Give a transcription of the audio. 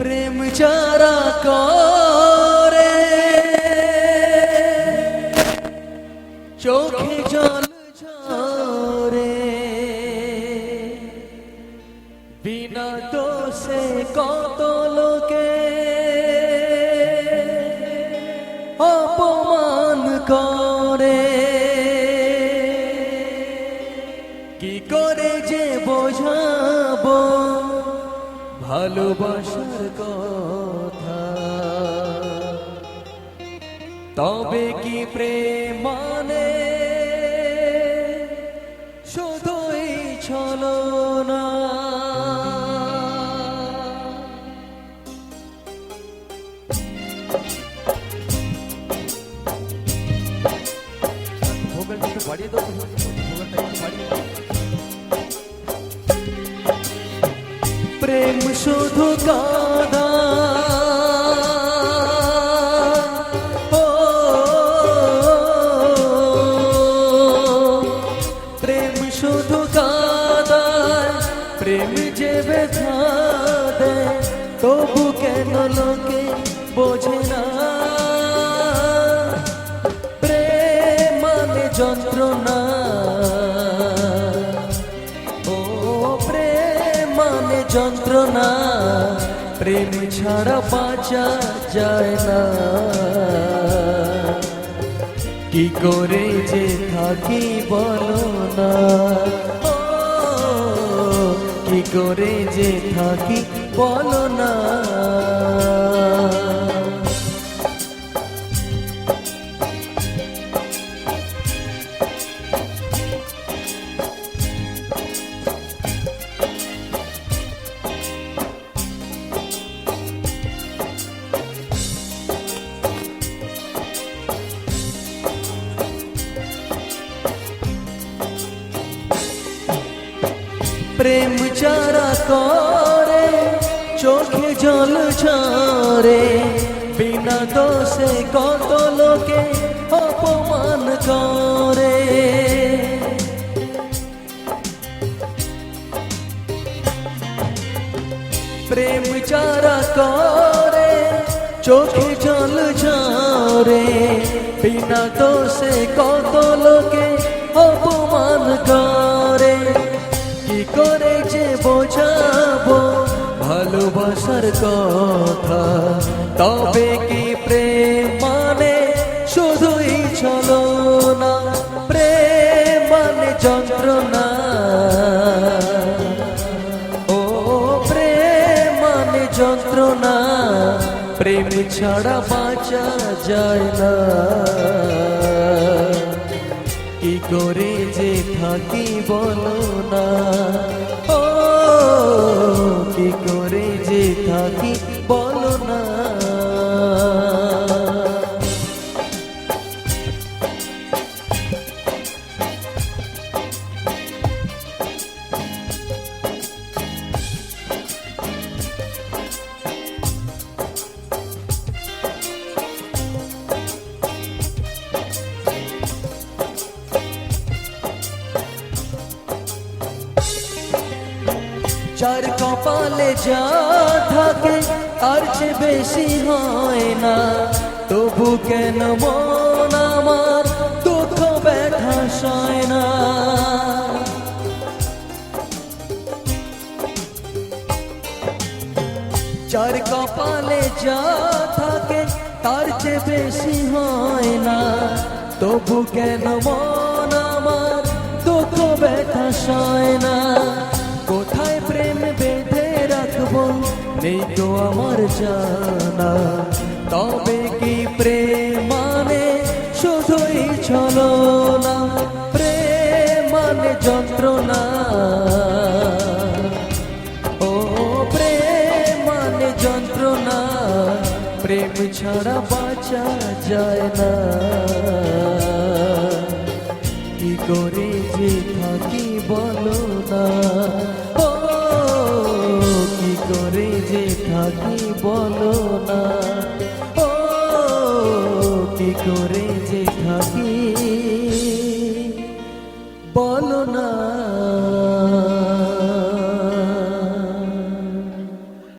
প্রেম চারা করে চোখে জল ঝরে বিনা দোষে কত লোকে অপমান করে। ভালোবাসার কথা। তবে কি প্রেম মানে শুধুই ছলো না বাড়িয়ে দাও শুধু কাদা। ও, প্রেম শুধু কাদা প্রেম যে ব্যথা তবু কেন লোকে বোঝে না? প্রেম মানে যন্ত্রণা যন্ত্রণা প্রেম ছাড়া বাঁচা যায় না। কি করে যে থাকি বলো না। কি করে যে থাকি বলো না। প্রেম চারা করে চোখে জল ঝরে বিনা দোষে কত লোকে অপমান করে প্রেম চারা করে চোখে জল ঝরে বিনা দোষে কত লোকে অপমান কথা। তবে কি প্রেম মানে শুধুই চলো না প্রেম মানে যন্ত্রণা। ও প্রেম মানে যন্ত্রণা। প্রেম ছাড়া বাঁচা যায় না। কি করে যে থাকি বলো না। ও কি করে যে থাকি বলো না। যার কপালে যা থাকে, আর যে বেশি হয় না। তবু কেন মন আমার দুঃখ ব্যথা সয় না? যার কপালে যা থাকে, তার যে বেশি হয় না। তবু কেন মন আমার দুঃখ ব্যথা সয় না? জানা তবে কি প্রেম মানে শুধুই চলো না প্রেম মানে যন্ত্রণা। ও প্রেম মানে যন্ত্রণা। প্রেম ছাড়া বাঁচা যায় না। কি করে যে থাকি বলো না? ও কি করে যে থাকি? বলো না।